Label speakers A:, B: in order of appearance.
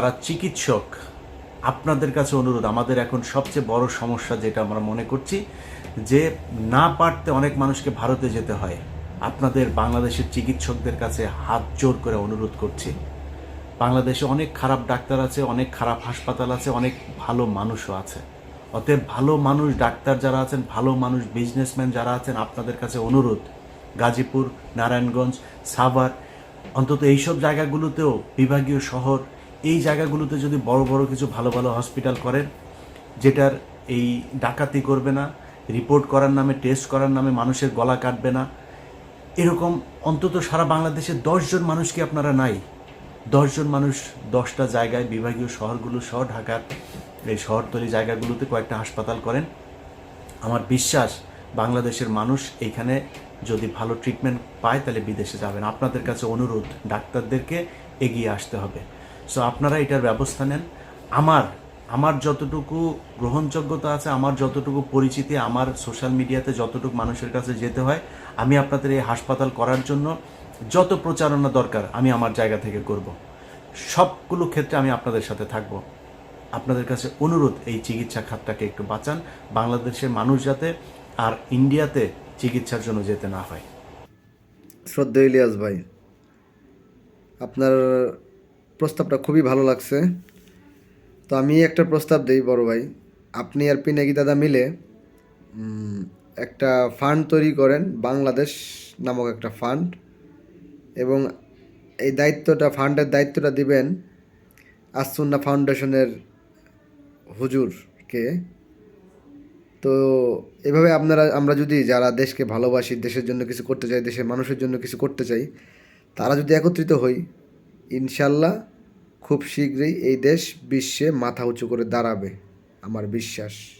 A: যারা চিকিৎসক, আপনাদের কাছে অনুরোধ, আমাদের এখন সবচেয়ে বড় সমস্যা যেটা আমরা মনে করছি, যে না পারতে অনেক মানুষকে ভারতে যেতে হয়। আপনাদের বাংলাদেশের চিকিৎসকদের কাছে হাত জোর করে অনুরোধ করছি। বাংলাদেশে অনেক খারাপ ডাক্তার আছে, অনেক খারাপ হাসপাতাল আছে, অনেক ভালো মানুষও আছে। অতএব ভালো মানুষ ডাক্তার যারা আছেন, ভালো মানুষ বিজনেসম্যান যারা আছেন, আপনাদের কাছে অনুরোধ, গাজীপুর, নারায়ণগঞ্জ, সাভার, অন্তত এইসব জায়গাগুলোতেও বিভাগীয় শহর এই জায়গাগুলোতে যদি বড় বড় কিছু ভালো ভালো হসপিটাল করেন, যেটার এই ডাকাতি করবে না রিপোর্ট করার নামে টেস্ট করার নামে মানুষের গলা কাটবে না, এরকম অন্তত সারা বাংলাদেশে দশজন মানুষ কি আপনারা নাই? দশজন মানুষ দশটা জায়গায়, বিভাগীয় শহরগুলো সহ ঢাকার এই শহরতলি জায়গাগুলোতে কয়েকটা হাসপাতাল করেন। আমার বিশ্বাস বাংলাদেশের মানুষ এইখানে যদি ভালো ট্রিটমেন্ট পায়, তাহলে বিদেশে যাবেন। আপনাদের কাছে অনুরোধ, ডাক্তারদেরকে এগিয়ে আসতে হবে। সো আপনারা এটার ব্যবস্থা নেন। আমার আমার যতটুকু গ্রহণযোগ্যতা আছে, আমার যতটুকু পরিচিতি, আমার সোশ্যাল মিডিয়াতে যতটুকু মানুষের কাছে যেতে হয়, আমি আপনাদের এই হাসপাতাল করার জন্য যত প্রচারণা দরকার, আমি আমার জায়গা থেকে করব। সবগুলো ক্ষেত্রে আমি আপনাদের সাথে থাকব। আপনাদের কাছে অনুরোধ, এই চিকিৎসা খাতটাকে একটু বাঁচান। বাংলাদেশের মানুষ যাতে আর ইন্ডিয়াতে চিকিৎসার জন্য যেতে না হয়।
B: শ্রদ্ধা ইলিয়াস ভাই, আপনার প্রস্তাবটা খুবই ভালো লাগছে। তো আমি একটা প্রস্তাব দেই বড় ভাই। আপনি আর পিনাকি দাদা মিলে একটা ফান্ড তৈরি করেন, বাংলাদেশ নামক একটা ফান্ড। এবং এই দায়িত্বটা, ফান্ডের দায়িত্বটা দিবেন আসুন্না ফাউন্ডেশনের হুজুরকে। তো এভাবে আপনারা, আমরা যদি যারা দেশকে ভালোবাসি, দেশের জন্য কিছু করতে চাই, দেশের মানুষের জন্য কিছু করতে চাই, তারা যদি একত্রিত হই, ইনশাল্লাহ খুব শীঘ্রই এই দেশ বিশ্বে মাথা উঁচু করে দাঁড়াবে আমার বিশ্বাস।